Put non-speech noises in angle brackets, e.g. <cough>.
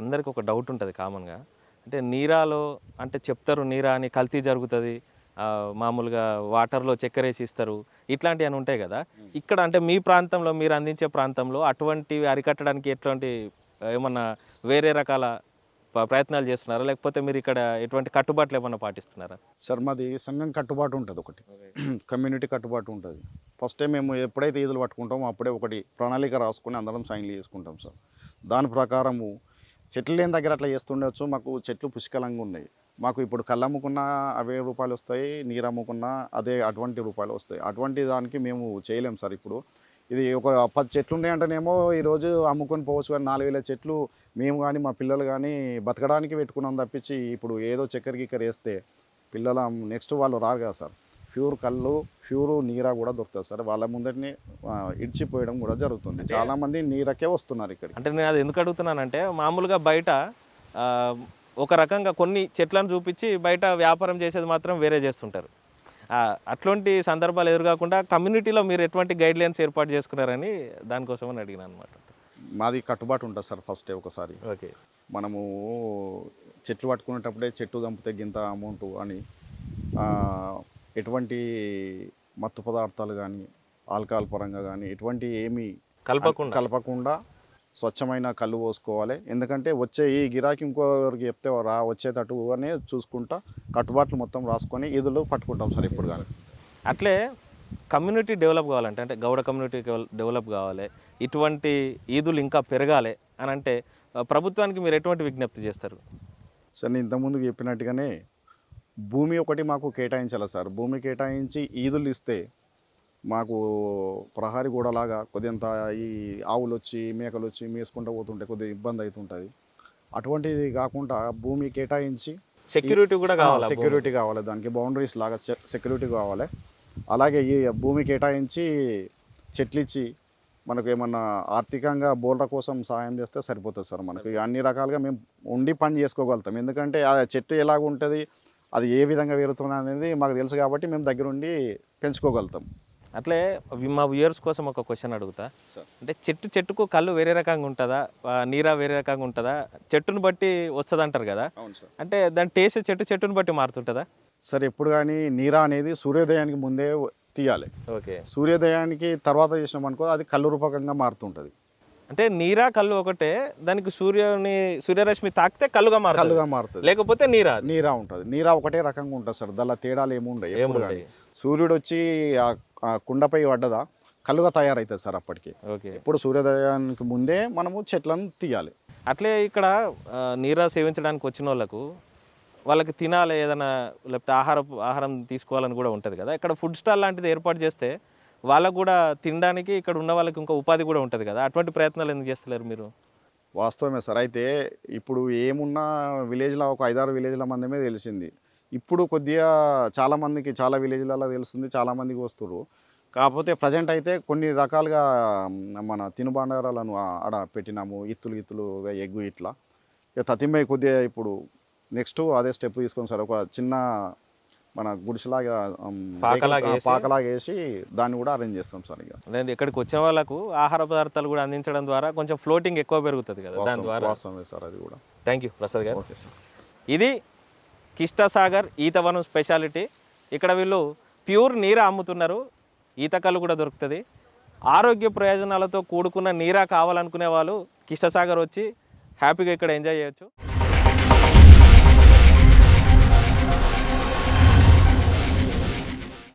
అందరికి ఒక డౌట్ ఉంటుంది కామన్గా. అంటే నీరాలో అంటే చెప్తారు నీరా అని కల్తీ జరుగుతుంది మామూలుగా వాటర్లో చక్కెర వేసి ఇస్తారు ఇట్లాంటివి అని ఉంటాయి కదా? ఇక్కడ అంటే మీ ప్రాంతంలో మీరు అందించే ప్రాంతంలో అటువంటివి అరికట్టడానికి ఎటువంటి ఏమన్నా వేరే రకాల ప్రయత్నాలు చేస్తున్నారా? లేకపోతే మీరు ఇక్కడ ఎటువంటి కట్టుబాట్లు ఏమన్నా పాటిస్తున్నారా? సార్ మాది సంఘం కట్టుబాటు ఉంటుంది ఒకటి. <clears throat> కమ్యూనిటీ కట్టుబాటు ఉంటుంది. ఫస్ట్ టైం మేము ఎప్పుడైతే ఈదులు పట్టుకుంటామో అప్పుడే ఒకటి ప్రణాళిక రాసుకొని అందరం సైన్లు చేసుకుంటాం సార్. దాని ప్రకారము చెట్లు లేని దగ్గర అట్లా చేస్తుండొచ్చు. మాకు చెట్లు పుష్కలంగా ఉన్నాయి. మాకు ఇప్పుడు కళ్ళు అమ్ముకున్నా అవే రూపాయలు వస్తాయి నీరు అమ్ముకున్నా అదే అటువంటి రూపాయలు వస్తాయి. అటువంటి దానికి మేము చేయలేము సార్ ఇప్పుడు. ఇది ఒక పది చెట్లు ఉన్నాయంటేనేమో ఈరోజు అమ్ముకొని పోవచ్చు కానీ నాలుగు వేల చెట్లు మేము కానీ మా పిల్లలు కానీ బతకడానికి పెట్టుకున్నాం తప్పించి ఇప్పుడు ఏదో చక్కెర గిక్కర వేస్తే పిల్లల నెక్స్ట్ వాళ్ళు రారు కదా సార్. ప్యూర్ కళ్ళు ప్యూర్ నీరా కూడా దొరుకుతుంది సార్. వాళ్ళ ముందటిని ఆ, ఇడిచిపోయడం కూడా జరుగుతుంది. చాలా మంది నీరకే వస్తున్నారు ఇక్కడ అంటే నేను అది ఎందుకు అడుగుతున్నానంటే మామూలుగా బయట ఒక రకంగా కొన్ని చెట్లను చూపించి బయట వ్యాపారం చేసేది మాత్రం వేరే చేస్తుంటారు. అట్లాంటి సందర్భాలు ఎదురుకాకుండా కమ్యూనిటీలో మీరు ఎటువంటి గైడ్ లైన్స్ ఏర్పాటు చేసుకున్నారని దానికోసమని అడిగిన అనమాట మాది కట్టుబాటు ఉంటుంది సార్ ఫస్ట్ ఒకసారి. ఓకే. మనము చెట్లు పట్టుకునేటప్పుడే చెట్టు చంపితే గింత అమౌంట్ అని ఎటువంటి మత్తు పదార్థాలు కానీ ఆల్కహాల్ పరంగా కానీ ఎటువంటి ఏమీ కలపకుండా. కలపకుండా స్వచ్ఛమైన కళ్ళు పోసుకోవాలి. ఎందుకంటే వచ్చే ఈ గిరాకీ ఇంకోరికి చెప్తే రా వచ్చేటట్టు అనే చూసుకుంటా కట్టుబాట్లు మొత్తం రాసుకొని ఈదులు పట్టుకుంటాం సార్ ఇప్పుడు కానీ అట్లే కమ్యూనిటీ డెవలప్ కావాలంటే అంటే గౌడ కమ్యూనిటీ డెవలప్ కావాలి. ఇటువంటి ఈదులు ఇంకా పెరగాలి అని అంటే ప్రభుత్వానికి మీరు ఎటువంటి విజ్ఞప్తి చేస్తారు? సార్ నేను ఇంతకుముందు చెప్పినట్టుగానే భూమి ఒకటి మాకు కేటాయించాలి సార్? భూమి కేటాయించి ఈదులు ఇస్తే మాకు ప్రహారీ గోడలాగా కొద్దింత ఈ ఆవులు వచ్చి మేకలు వచ్చి మేసుకుంటూ పోతుంటే కొద్దిగా ఇబ్బంది అవుతుంటుంది అటువంటిది కాకుండా భూమి కేటాయించి సెక్యూరిటీ కూడా కావాలి సెక్యూరిటీ కావాలి. దానికి బౌండరీస్ లాగా సెక్యూరిటీ కావాలి. అలాగే ఈ భూమి కేటాయించి చెట్లు ఇచ్చి మనకు ఏమన్నా ఆర్థికంగా బోర్ల కోసం సహాయం చేస్తే సరిపోతుంది సార్ మనకి. అన్ని రకాలుగా మేము ఉండి పని చేసుకోగలుగుతాం. ఎందుకంటే ఆ చెట్టు ఎలాగ ఉంటుంది అది ఏ విధంగా పెరుగుతుంది అనేది మాకు తెలుసు కాబట్టి మేము దగ్గరుండి పెంచుకోగలుగుతాం. అట్లే మా వ్యూయర్స్ కోసం ఒక క్వశ్చన్ అడుగుతా. అంటే చెట్టు చెట్టుకు కళ్ళు వేరే రకంగా ఉంటుందా? నీరా వేరే రకంగా ఉంటుందా? చెట్టును బట్టి వస్తుంది అంటారు కదా అంటే దాని టేస్ట్ చెట్టు చెట్టును బట్టి మారుతుంటుందా? సార్ ఎప్పుడు కానీ నీరా అనేది సూర్యోదయానికి ముందే తీయాలి. ఓకే. సూర్యోదయానికి తర్వాత చేసినాం అనుకో అది కళ్ళు రూపకంగా మారుతుంటుంది. అంటే నీరా కళ్ళు ఒకటే దానికి సూర్యుని సూర్యరశ్మి తాకితే కళ్ళుగా మారుతుంది. కళ్ళుగా మారుతుంది. లేకపోతే నీరా. నీరా ఉంటుంది. నీరా ఒకటే రకంగా ఉంటుంది సార్. దానిలో తేడాలు ఏముండవు సూర్యుడు వచ్చి ఆ- కుండపై పడ్డదా? కలుగా తయారవుతుంది సార్ అప్పటికి. ఓకే. ఇప్పుడు సూర్యోదయానికి ముందే మనము చెట్లను తీయాలి. అట్లే ఇక్కడ నీరా సేవించడానికి వచ్చిన వాళ్ళకు వాళ్ళకి తినాలి ఏదైనా లేకపోతే ఆహారం ఆహారం తీసుకోవాలని కూడా ఉంటుంది కదా. ఇక్కడ ఫుడ్ స్టాల్ లాంటిది ఏర్పాటు చేస్తే వాళ్ళకు కూడా తినడానికి ఇక్కడ ఉన్న వాళ్ళకి ఇంకా ఉపాధి కూడా ఉంటుంది కదా. అటువంటి ప్రయత్నాలు ఎందుకు చేస్తలేరు మీరు? వాస్తవమే సార్. అయితే ఇప్పుడు ఏమున్నా విలేజ్లో ఒక ఐదారు విలేజ్ల మందమే తెలిసింది. ఇప్పుడు కొద్దిగా చాలామందికి చాలా విలేజ్లలో తెలుస్తుంది చాలామందికి వస్తున్నారు కాకపోతే ప్రజెంట్ అయితే కొన్ని రకాలుగా మన తినుబండారాలను ఆడ పెట్టినాము. ఇత్తులు ఇత్తులు ఎగ్గు ఇట్లా. ఇక తతిమ్మ కొద్దిగా ఇప్పుడు నెక్స్ట్ అదే స్టెప్ తీసుకొని సార్. ఒక చిన్న మన గుడిసెలాగా పాకలాగా వేసి? దాన్ని కూడా అరేంజ్ చేస్తాం సార్ ఇక. అంటే ఇక్కడికి వచ్చిన వాళ్ళకు ఆహార పదార్థాలు కూడా అందించడం ద్వారా కొంచెం ఫ్లోటింగ్ ఎక్కువ పెరుగుతుంది కదా దాని ద్వారా. వాస్తవమే సార్ అది కూడా. థ్యాంక్ యూ ప్రసాద్ గారు. Okay sir. ఇది కిష్టసాగర్ ఈతవనం స్పెషాలిటీ. ఇక్కడ వీళ్ళు ప్యూర్ నీరా అమ్ముతున్నారు. ఈత కళ్ళు కూడా దొరుకుతుంది. ఆరోగ్య ప్రయోజనాలతో కూడుకున్న నీరా కావాలనుకునే వాళ్ళు కిష్టసాగర్ వచ్చి హ్యాపీగా ఇక్కడ ఎంజాయ్ చేయొచ్చు.